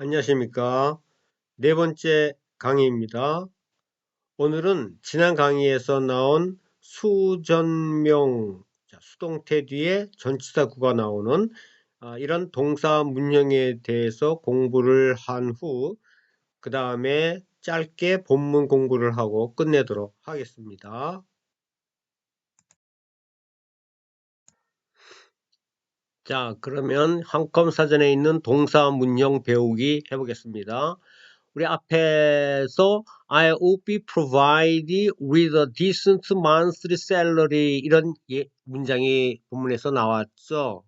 안녕하십니까. 네 번째 강의입니다. 오늘은 지난 강의에서 나온 수전명, 수동태 뒤에 전치사구가 나오는 아, 이런 동사 문형에 대해서 공부를 한 후, 그 다음에 짧게 본문 공부를 하고 끝내도록 하겠습니다. 자, 그러면 한컴 사전에 있는 동사 문형 배우기 해보겠습니다. 우리 앞에서 I will be provided with a decent monthly salary 이런 예, 문장이 본문에서 나왔죠.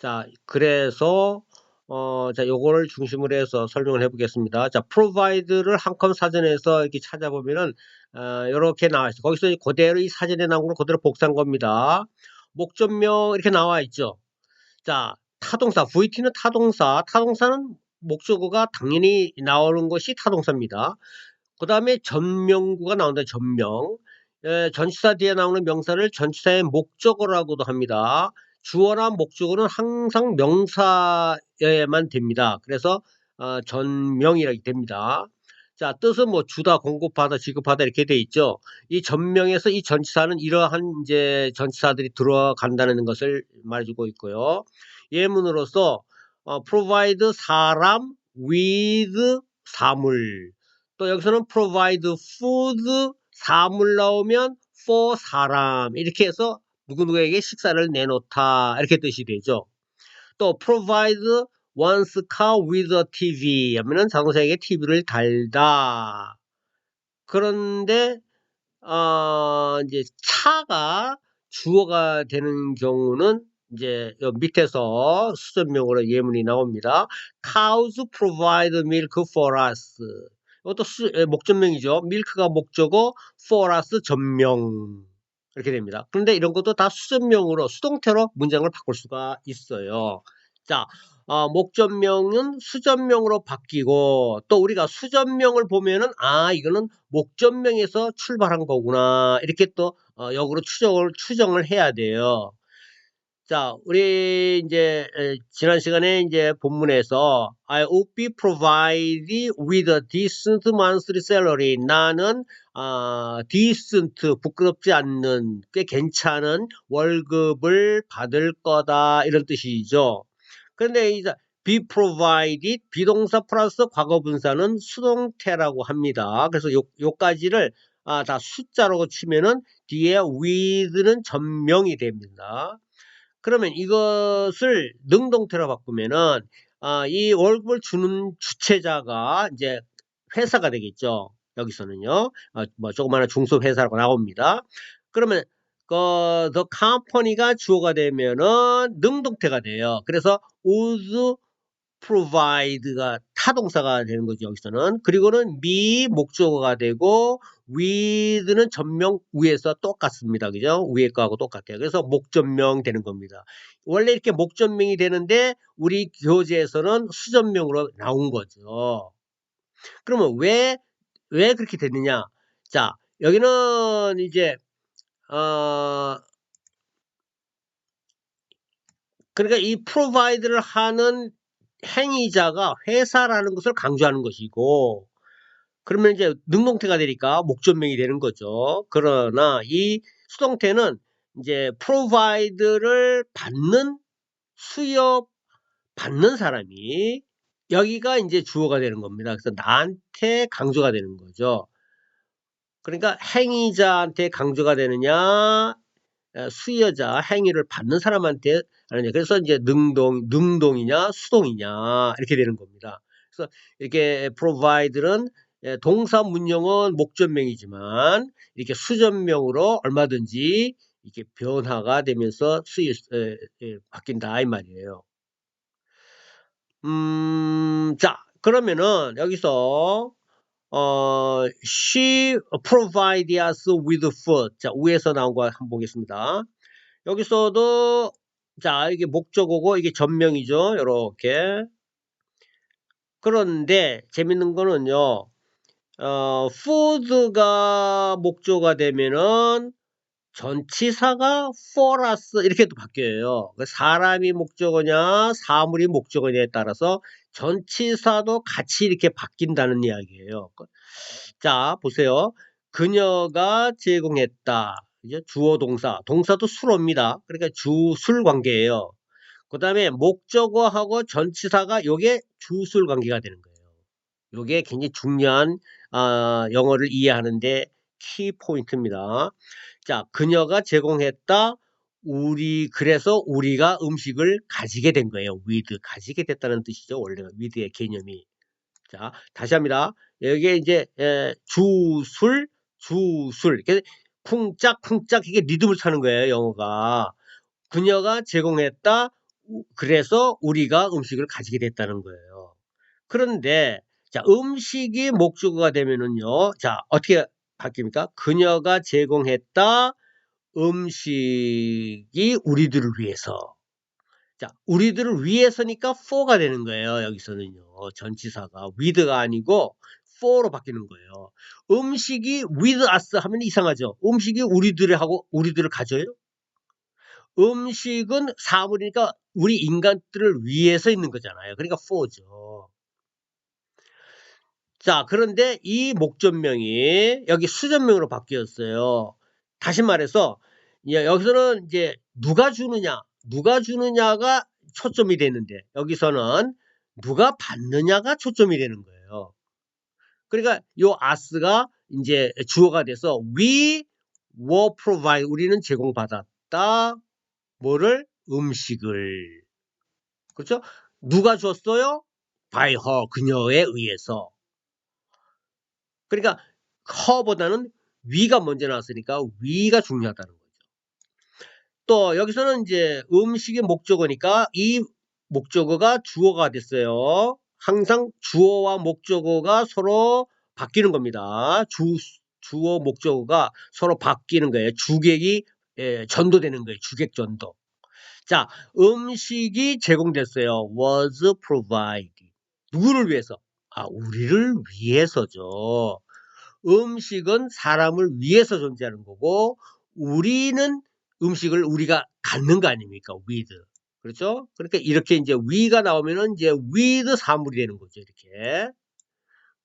자, 그래서 어, 자, 요거를 중심으로 해서 설명을 해보겠습니다. 자, provide를 한컴 사전에서 이렇게 찾아보면은 어, 이렇게 나와 있어요. 거기서 그대로 이 사전에 나온 걸 그대로 복사한 겁니다. 목적명 이렇게 나와 있죠. 자, 타동사, VT는 타동사, 타동사는 목적어가 당연히 나오는 것이 타동사입니다. 그 다음에 전명구가 나온다, 전명. 에, 전치사 뒤에 나오는 명사를 전치사의 목적어라고도 합니다. 주어나 목적어는 항상 명사에만 됩니다. 그래서 어, 전명이라고 됩니다. 자, 뜻은 뭐 주다, 공급하다, 지급하다 이렇게 돼 있죠. 이 전명에서 이 전치사는 이러한 이제 전치사들이 들어간다는 것을 말해주고 있고요. 예문으로서 어, provide 사람 with 사물. 또 여기서는 provide food 사물 나오면 for 사람 이렇게 해서 누구누구에게 식사를 내놓다 이렇게 뜻이 되죠. 또 provide once car with a TV 하면은 자동차에게 TV를 달다. 그런데 어, 이제 차가 주어가 되는 경우는 이제 밑에서 수전명으로 예문이 나옵니다. Cows provide milk for us. 이것도 수, 목전명이죠. 밀크가 목적어, for us 전명. 이렇게 됩니다. 그런데 이런 것도 다 수전명으로, 수동태로 문장을 바꿀 수가 있어요. 자, 어, 목전명은 수전명으로 바뀌고 또 우리가 수전명을 보면은 아 이거는 목전명에서 출발한 거구나 이렇게 또 어, 역으로 추정을 추정을 해야 돼요. 자, 우리 이제 에, 지난 시간에 이제 본문에서 I will be provided with a decent monthly salary. 나는 아, decent 부끄럽지 않는 꽤 괜찮은 월급을 받을 거다 이런 뜻이죠. 그런데 이제 be provided 비동사 플러스 과거분사는 수동태라고 합니다. 그래서 요, 요까지를 아, 다 숫자로 치면은 뒤에 with는 전명이 됩니다. 그러면 이것을 능동태로 바꾸면은 아, 이 월급을 주는 주체자가 이제 회사가 되겠죠. 여기서는요. 아, 뭐 조그마한 중소회사라고 나옵니다. 그러면 그 the company가 주어가 되면은 능동태가 돼요. 그래서 would provide가 타동사가 되는 거죠. 여기서는 그리고는 be 목적어가 되고 with는 전명 위에서 똑같습니다. 그죠? 위에 거하고 똑같아요. 그래서 목전명 되는 겁니다. 원래 이렇게 목전명이 되는데 우리 교재에서는 수전명으로 나온 거죠. 그러면 왜, 왜 그렇게 됐느냐? 자, 여기는 이제 어, 그러니까 이 프로바이드를 하는 행위자가 회사라는 것을 강조하는 것이고 그러면 이제 능동태가 되니까 목전명이 되는 거죠. 그러나 이 수동태는 이제 프로바이드를 받는 수협 받는 사람이 여기가 이제 주어가 되는 겁니다. 그래서 나한테 강조가 되는 거죠. 그러니까 행위자한테 강조가 되느냐 수여자 행위를 받는 사람한테 하느냐 그래서 이제 능동 능동이냐 수동이냐 이렇게 되는 겁니다. 그래서 이렇게 provide는 동사 문형은 목전명이지만 이렇게 수전명으로 얼마든지 이렇게 변화가 되면서 수입 에, 에, 바뀐다 이 말이에요. 음, 자 그러면은 여기서 어, she provide us with food. 자, 위에서 나온 거 한번 보겠습니다. 여기서도, 자, 이게 목적어고, 이게 전명이죠. 이렇게. 그런데, 재밌는 거는요, 어, food가 목적어가 되면은, 전치사가 for us 이렇게 또 바뀌어요. 그 사람이 목적어냐 사물이 목적어냐에 따라서 전치사도 같이 이렇게 바뀐다는 이야기예요. 그자 보세요. 그녀가 제공했다. 이제 주어 동사 동사도 수로입니다. 그러니까 주술 관계예요. 그 다음에 목적어하고 전치사가 요게 주술 관계가 되는 거예요. 요게 굉장히 중요한 아, 영어를 이해하는데 키 포인트입니다. 자, 그녀가 제공했다. 우리 그래서 우리가 음식을 가지게 된 거예요. with 가지게 됐다는 뜻이죠. 원래 with의 개념이. 자, 다시 합니다. 여기에 이제 에, 주술 주술 이렇게 쿵짝쿵짝 이게 리듬을 타는 거예요. 영어가. 그녀가 제공했다. 우- 그래서 우리가 음식을 가지게 됐다는 거예요. 그런데 자, 음식이 목적어가 되면은요. 자, 어떻게 바뀝니까? 그녀가 제공했다. 음식이 우리들을 위해서. 자, 우리들을 위해서니까 for가 되는 거예요. 여기서는요. 전치사가 with가 아니고 for로 바뀌는 거예요. 음식이 with us 하면 이상하죠. 음식이 우리들을 하고 우리들을 가져요? 음식은 사물이니까 우리 인간들을 위해서 있는 거잖아요. 그러니까 for죠. 자, 그런데 이 목전명이 여기 수전명으로 바뀌었어요. 다시 말해서 예, 여기서는 이제 누가 주느냐, 누가 주느냐가 초점이 되는데 여기서는 누가 받느냐가 초점이 되는 거예요. 그러니까 요 as가 이제 주어가 돼서 we were provide 우리는 제공받았다. 뭐를 음식을 그렇죠? 누가 줬어요? by her 그녀에 의해서. 그러니까 her보다는 위가 먼저 나왔으니까 위가 중요하다는 거죠. 또 여기서는 이제 음식의 목적어니까 이 목적어가 주어가 됐어요. 항상 주어와 목적어가 서로 바뀌는 겁니다. 주, 주어 목적어가 서로 바뀌는 거예요. 주객이 예, 전도되는 거예요. 주객 전도. 자, 음식이 제공됐어요. was provided. 누구를 위해서? 아, 우리를 위해서죠. 음식은 사람을 위해서 존재하는 거고, 우리는 음식을 우리가 갖는 거 아닙니까? with. 그렇죠? 그러니까 이렇게 이제 위가 나오면은 이제 with 사물이 되는 거죠. 이렇게.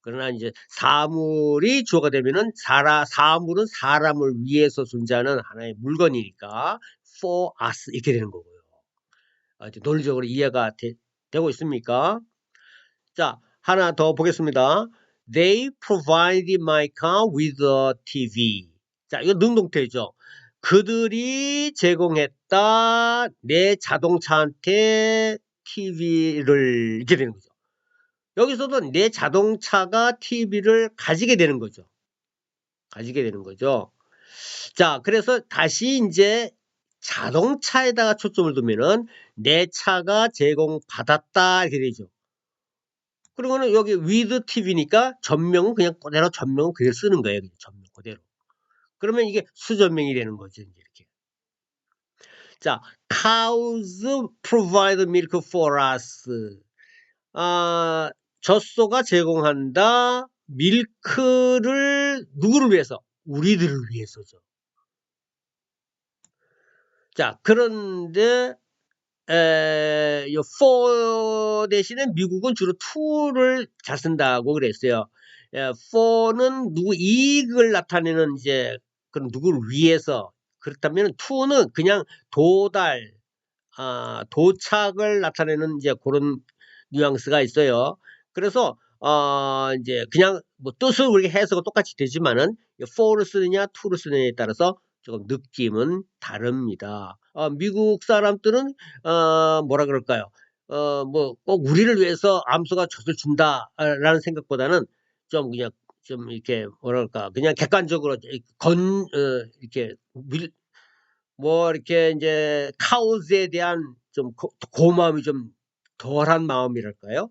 그러나 이제 사물이 주어가 되면은 사라, 사물은 사람을 위해서 존재하는 하나의 물건이니까 for us 이렇게 되는 거고요. 아, 논리적으로 이해가 되, 고 있습니까? 자, 하나 더 보겠습니다. They provided my car with a TV. 자, 이거 능동태죠. 그들이 제공했다 내 자동차한테 TV를 이렇게 되는 거죠. 여기서도 내 자동차가 TV를 가지게 되는 거죠. 가지게 되는 거죠. 자, 그래서 다시 이제 자동차에다가 초점을 두면은 내 차가 제공받았다 이렇게 되죠. 그리고는 여기 with TV니까 전명은 그냥 그대로 전명은 그대로 쓰는 거예요. 전명 그대로. 그러면 이게 수전명이 되는 거죠. 이제 이렇게. 자, cows provide milk for us. 아, 젖소가 제공한다. 밀크를 누구를 위해서? 우리들을 위해서죠. 자, 그런데 에, 요 for 대신에 미국은 주로 to를 잘 쓴다고 그랬어요. 에, for는 누구 이익을 나타내는 이제 그런 누구를 위해서 그렇다면 to는 그냥 도달, 아, 도착을 나타내는 이제 그런 뉘앙스가 있어요. 그래서 어, 이제 그냥 뭐 뜻을 우리가 해석은 똑같이 되지만은 for를 쓰느냐 to를 쓰느냐에 따라서 조금 느낌은 다릅니다. 어, 미국 사람들은 어, 뭐라 그럴까요? 어, 뭐 꼭 우리를 위해서 암소가 젖을 준다라는 생각보다는 좀 그냥 좀 이렇게 뭐랄까 그냥 객관적으로 건 어, 이렇게 밀, 뭐 이렇게 이제 카우즈에 대한 좀 고, 고마움이 좀 덜한 마음이랄까요?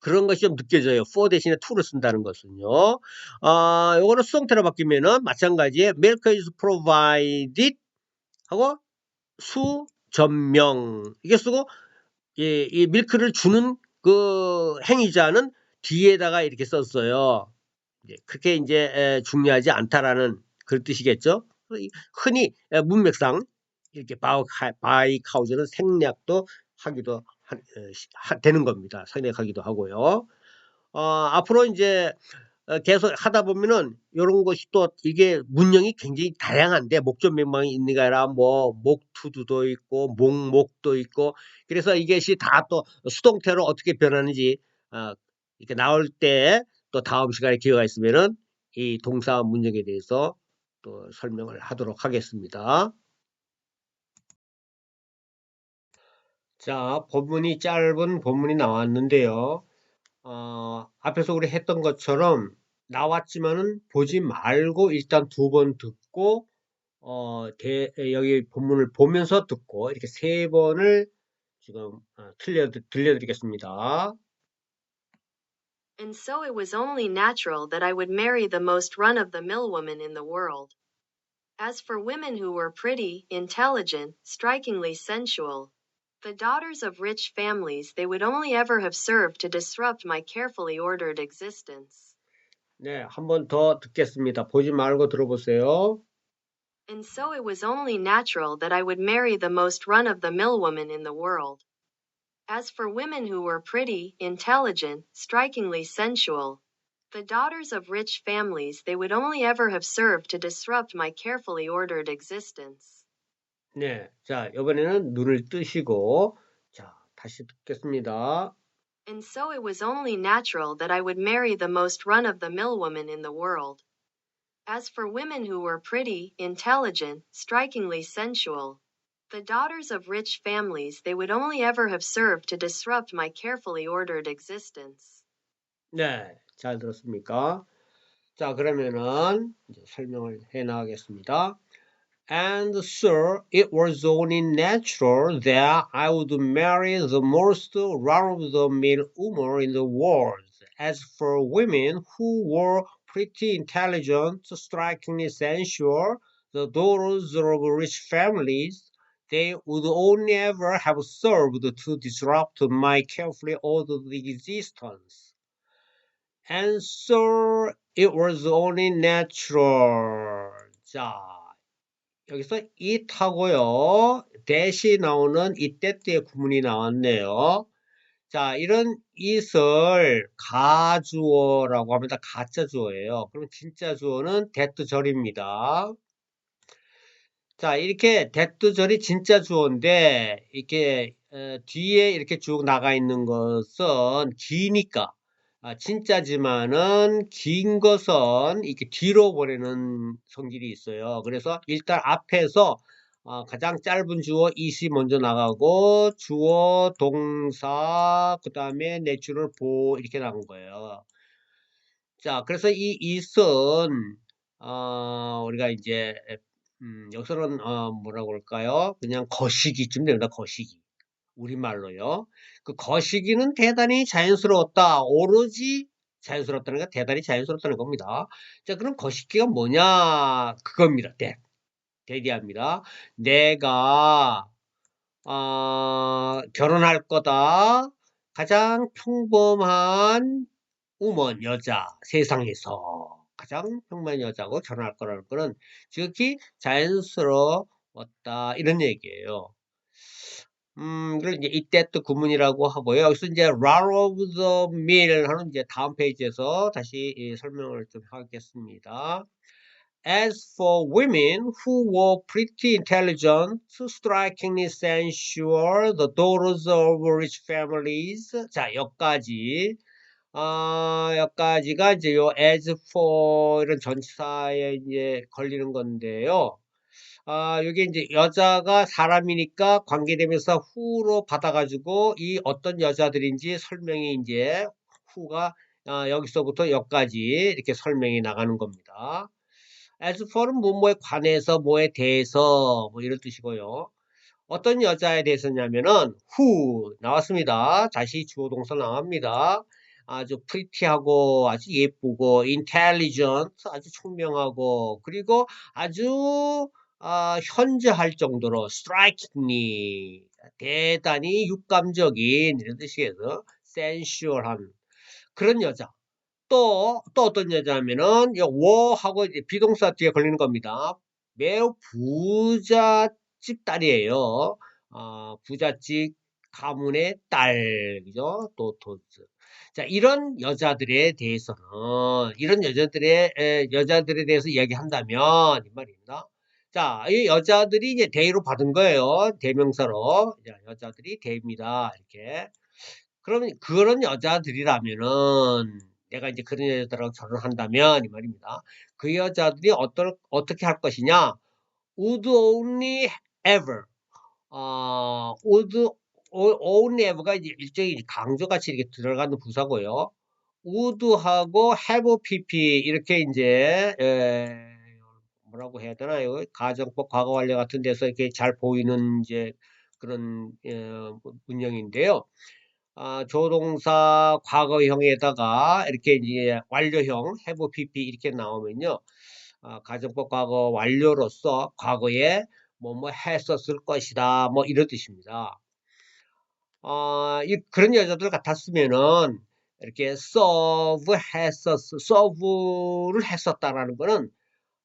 그런 것이 좀 느껴져요. for 대신에 to를 쓴다는 것은요. 아, 요거는 수동태로 바뀌면은 마찬가지에 milk is provided 하고 수 전명 이게 쓰고 이, 이 밀크를 주는 그 행위자는 뒤에다가 이렇게 썼어요. 그렇게 이제 중요하지 않다라는 그런 뜻이겠죠. 이- 흔히 에, 문맥상 이렇게 바이, 바이카우즈는 생략도 하기도 하, 되는 겁니다. 생략하기도 하고요. 어, 앞으로 이제 어, 계속 하다 보면은 이런 것이 또 이게 문형이 굉장히 다양한데 목적 명망이 있는 게 아니라 뭐 목투두도 있고 목목도 있고 그래서 이것이 다 또 수동태로 어떻게 변하는지 어, 이렇게 나올 때 또 다음 시간에 기회가 있으면은 이 동사 문형에 대해서 또 설명을 하도록 하겠습니다. 자, 본문이 짧은 본문이 나왔는데요. 어, 앞에서 우리 했던 것처럼 나왔지만은 보지 말고 일단 두 번 듣고 어, 대, 여기 본문을 보면서 듣고 이렇게 세 번을 지금 어, 틀려 들려드리겠습니다. And so it was only natural that I would marry the most run of the mill woman in the world. As for women who were pretty, intelligent, strikingly sensual, the daughters of rich families, they would only ever have served to disrupt my carefully ordered existence. 네, 한 번 더 듣겠습니다. 보지 말고 들어보세요. And so it was only natural that I would marry the most run of the mill woman in the world. As for women who were pretty, intelligent, strikingly sensual, the daughters of rich families, they would only ever have served to disrupt my carefully ordered existence. 네, 자, 이번에는 눈을 뜨시고 자, 다시 듣겠습니다. And so it was only natural that I would marry the most run of the mill woman in the world. As for women who were pretty, intelligent, strikingly sensual, the daughters of rich families, they would only ever have served to disrupt my carefully ordered existence. 네, 잘 들었습니까? 자, 그러면은 설명을 해 나가겠습니다. And sir, it was only natural that I would marry the most run-of-the-mill woman in the world. As for women who were pretty intelligent, strikingly sensual, the daughters of rich families, they would only ever have served to disrupt my carefully ordered existence. And so it was only natural. 자, 여기서 it하고요. 대시 나오는 이때 때의 구문이 나왔네요. 자, 이런 it을 가주어라고 합니다. 가짜 주어예요. 그럼 진짜 주어는 대뚜절입니다. 자, 이렇게 대뚜절이 진짜 주어인데 이렇게 어, 뒤에 이렇게 쭉 나가 있는 것은 기니까 아, 진짜지만은 긴 것은 이렇게 뒤로 보내는 성질이 있어요. 그래서 일단 앞에서 어, 가장 짧은 주어 it이 먼저 나가고 주어 동사 그 다음에 내추럴 보 이렇게 나온 거예요. 자, 그래서 이 it은 어, 우리가 이제 음, 여기서는 어, 뭐라고 할까요? 그냥 거시기쯤 됩니다. 거시기. 우리말로요. 그 거시기는 대단히 자연스러웠다. 오로지 자연스럽다는 게 대단히 자연스럽다는 겁니다. 자, 그럼 거시기가 뭐냐? 그겁니다. 대. 대디합니다. 내가 어, 결혼할 거다. 가장 평범한 우먼 여자 세상에서 가장 평범한 여자고 결혼할 거라는 거는 지극히 자연스러웠다 이런 얘기예요. 음, 그걸 이제 이때 또 구문이라고 하고요. 여기서 이제 run of the mill 하는 이제 다음 페이지에서 다시 이 설명을 좀 하겠습니다. As for women who were pretty intelligent, strikingly sensual, the daughters of rich families. 자, 여기까지. 아, 여기까지가 이제 요 as for 이런 전치사에 이제 걸리는 건데요. 아, 여기 이제 여자가 사람이니까 관계되면서 후로 받아가지고 이 어떤 여자들인지 설명이 이제 후가 아, 여기서부터 여기까지 이렇게 설명이 나가는 겁니다. as for는 뭐뭐에 관해서 뭐에 대해서 뭐 이런 뜻이고요. 어떤 여자에 대해서냐면은 who 나왔습니다. 다시 주어 동사 나옵니다. 아주 pretty하고 아주 예쁘고 intelligent 아주 총명하고 그리고 아주 아, 현저할 정도로 strikingly 대단히 육감적인 이런 뜻이에서 sensual한 그런 여자. 또, 또 어떤 여자냐면은, 요, 워하고 비동사 뒤에 걸리는 겁니다. 매우 부잣집 딸이에요. 어, 부잣집 가문의 딸, 그죠? 도토즈. 자, 이런 여자들에 대해서는, 이런 여자들의, 에, 여자들에 대해서 이야기한다면, 이 말입니다. 자, 이 여자들이 이제 대의로 받은 거예요. 대명사로. 자, 여자들이 대입니다. 이렇게. 그러면 그런 여자들이라면은, 내가 이제 그런 여자들하고 결혼한다면, 이 말입니다. 그 여자들이 어떨, 어떻게 할 것이냐? would only ever, 어, would only ever가 이제 일종의 강조같이 이렇게 들어가는 부사고요. would하고 have pp 이렇게 이제 에, 뭐라고 해야 되나요? 가정법 과거 완료 같은 데서 이렇게 잘 보이는 이제 그런 어, 문형인데요. 아, 조동사 과거형에다가 이렇게 이제 완료형 have pp 이렇게 나오면요. 아, 가정법 과거 완료로서 과거에 뭐 뭐 했었을 것이다 뭐 이런 뜻입니다. 아, 이 그런 여자들 같았으면은 이렇게 serve 했었 serve를 했었다라는 거는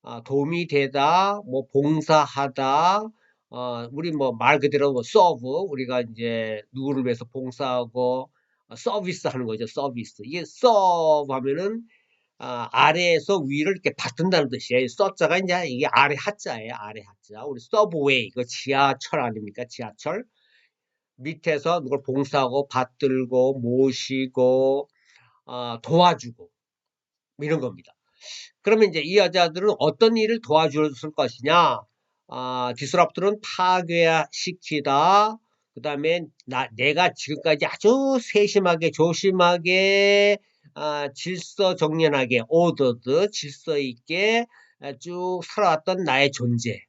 아, 도움이 되다 뭐 봉사하다 어, 우리 뭐 말 그대로 뭐 serve 우리가 이제 누구를 위해서 봉사하고 어, 서비스 하는 거죠 서비스 이게 serve 하면은 아, 아래에서 위를 이렇게 받든다는 뜻이에요. 써자가 이제 이게 아래 하자예요. 아래 하자. 우리 서브웨이 이거 지하철 아닙니까? 지하철 밑에서 누굴 봉사하고 받들고 모시고 어, 도와주고 뭐 이런 겁니다. 그러면 이제 이 여자들은 어떤 일을 도와줬을 것이냐? 아, 디스럽트는 파괴시키다. 그 다음에 나 내가 지금까지 아주 세심하게 조심하게 아, 질서 정연하게 오더드 질서 있게 아, 쭉 살아왔던 나의 존재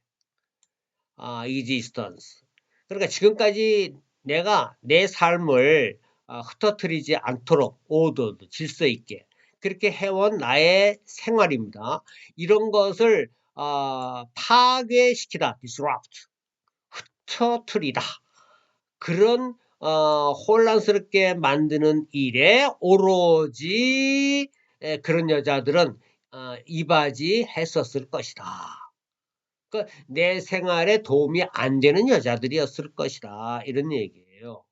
아, existence 그러니까 지금까지 내가 내 삶을 아, 흩어뜨리지 않도록 오더드 질서 있게 그렇게 해온 나의 생활입니다. 이런 것을 아, 파괴시키다 disrupt 흩어뜨리다 그런 어, 혼란스럽게 만드는 일에 오로지 에, 그런 여자들은 어, 이바지 했었을 것이다. 그내 생활에 도움이 안 되는 여자들이었을 것이다. 이런 얘기예요.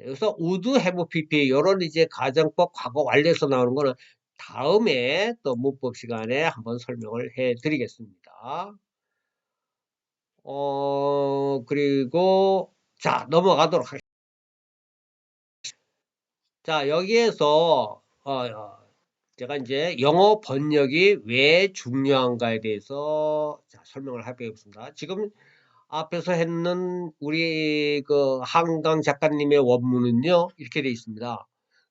여기서 우드 해부 PP 이런 이제 가정법 과거 완료에서 나오는 거는 다음에 또 문법 시간에 한번 설명을 해 드리겠습니다. 어, 그리고 자, 넘어가도록 하겠습니다. 자, 여기에서 어, 어, 제가 이제 영어 번역이 왜 중요한가에 대해서 자, 설명을 해보겠습니다. 지금 앞에서 했는 우리 그 한강 작가님의 원문은요 이렇게 되어 있습니다.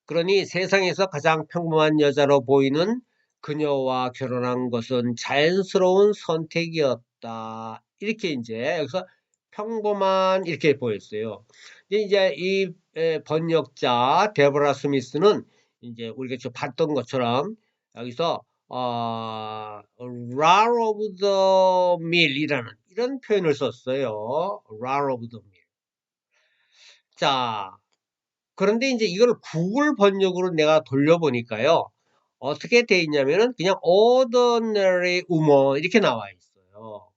그러니 세상에서 가장 평범한 여자로 보이는 그녀와 결혼한 것은 자연스러운 선택이었다. 이렇게 이제 여기서 평범한 이렇게 보였어요. 이제 이 에, 번역자 데보라 스미스는 이제 우리가 지금 봤던 것처럼 여기서 어, rar of the mill이라는 이런 표현을 썼어요. rar of the mill. 자, 그런데 이제 이걸 구글 번역으로 내가 돌려보니까요. 어떻게 돼 있냐면은 그냥 ordinary woman 이렇게 나와 있어요.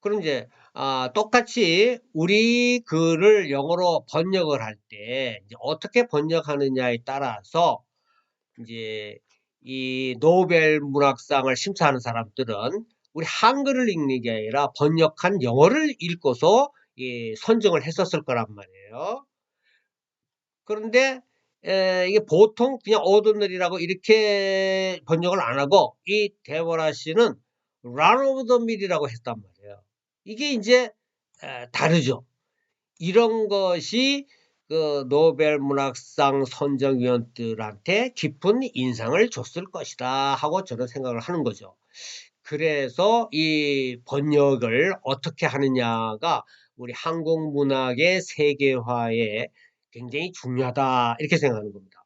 그럼 이제 아, 똑같이 우리 글을 영어로 번역을 할 때 어떻게 번역하느냐에 따라서 이제 이 노벨 문학상을 심사하는 사람들은 우리 한글을 읽는 게 아니라 번역한 영어를 읽고서 예, 선정을 했었을 거란 말이에요. 그런데 에, 이게 보통 그냥 오더널이라고 이렇게 번역을 안 하고 이 데보라 씨는 run of the mill이라고 했단 말이에요. 이게 이제 에, 다르죠. 이런 것이 그 노벨 문학상 선정위원들한테 깊은 인상을 줬을 것이다 하고 저는 생각을 하는 거죠. 그래서 이 번역을 어떻게 하느냐가 우리 한국 문학의 세계화에 굉장히 중요하다 이렇게 생각하는 겁니다.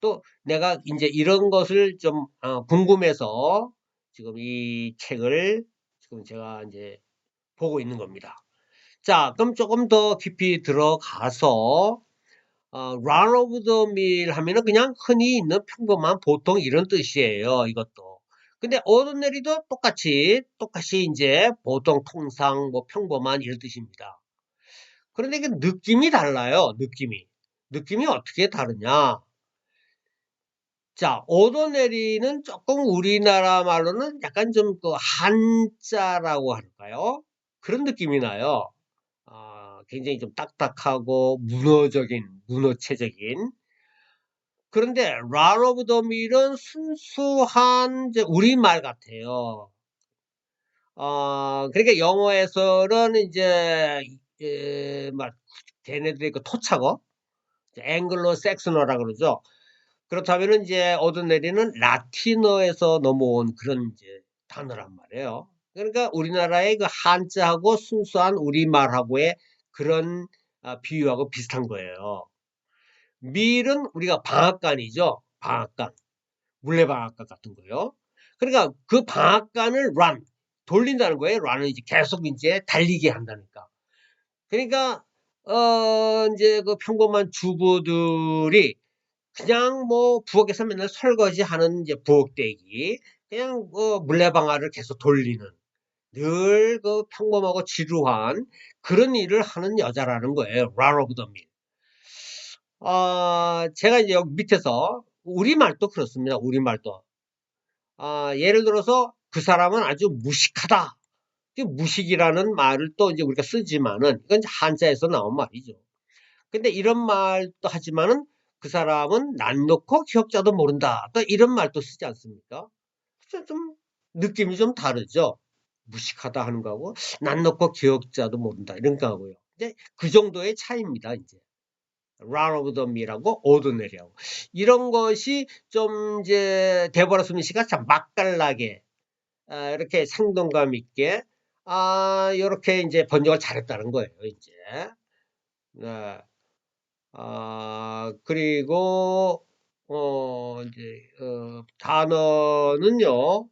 또 내가 이제 이런 것을 좀 어, 궁금해서 지금 이 책을 지금 제가 이제 보고 있는 겁니다. 자, 그럼 조금 더 깊이 들어가서 어, run of the mill 하면은 그냥 흔히 있는 평범한 보통 이런 뜻이에요. 이것도. 근데 ordinary도 똑같이, 똑같이 이제 보통, 통상, 뭐 평범한 이런 뜻입니다. 그런데 이게 느낌이 달라요. 느낌이. 느낌이 어떻게 다르냐? 자, ordinary는 조금 우리나라 말로는 약간 좀 그 한자라고 할까요? 그런 느낌이 나요. 아, 굉장히 좀 딱딱하고 문어적인, 문어체적인. 그런데 run of the mill은 순수한 우리말 같아요. 어, 그러니까 영어에서는 이제, 에, 막, 걔네들이 그 토착어, 앵글로 섹스너라 그러죠. 그렇다면은 이제 ordinary는 라틴어에서 넘어온 그런 이제 단어란 말이에요. 그러니까 우리나라의 그 한자하고 순수한 우리말하고의 그런 아, 비유하고 비슷한 거예요. 밀은 우리가 방앗간이죠. 방앗간. 물레방앗간 같은 거요. 그러니까 그 방앗간을 run, 돌린다는 거예요. run은 이제 계속 이제 달리게 한다니까. 그러니까, 어, 이제 그 평범한 주부들이 그냥 뭐 부엌에서 맨날 설거지 하는 이제 부엌대기, 그냥 뭐 물레방아를 계속 돌리는 늘 그 평범하고 지루한 그런 일을 하는 여자라는 거예요. run of the mill. 아, 제가 여기 밑에서 우리말도 그렇습니다. 우리말도. 아, 예를 들어서 그 사람은 아주 무식하다. 그 무식이라는 말을 또 이제 우리가 쓰지만은 이건 한자에서 나온 말이죠. 근데 이런 말도 하지만은 그 사람은 난 놓고 기억자도 모른다. 또 이런 말도 쓰지 않습니까? 좀, 좀 느낌이 좀 다르죠. 무식하다 하는 거하고 난 놓고 기억자도 모른다 이런 거하고요. 이제 그 정도의 차이입니다. 이제. Run of mill하고 ordinary하고 이런 것이 좀 이제 데보라 스미 씨가 참 맛깔나게 아, 이렇게 생동감 있게 아 이렇게 이제 번역을 잘했다는 거예요 이제 네. 아 그리고 어 이제 어, 단어는요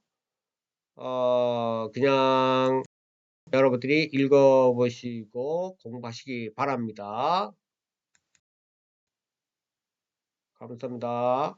어 그냥 여러분들이 읽어보시고 공부하시기 바랍니다. 감사합니다.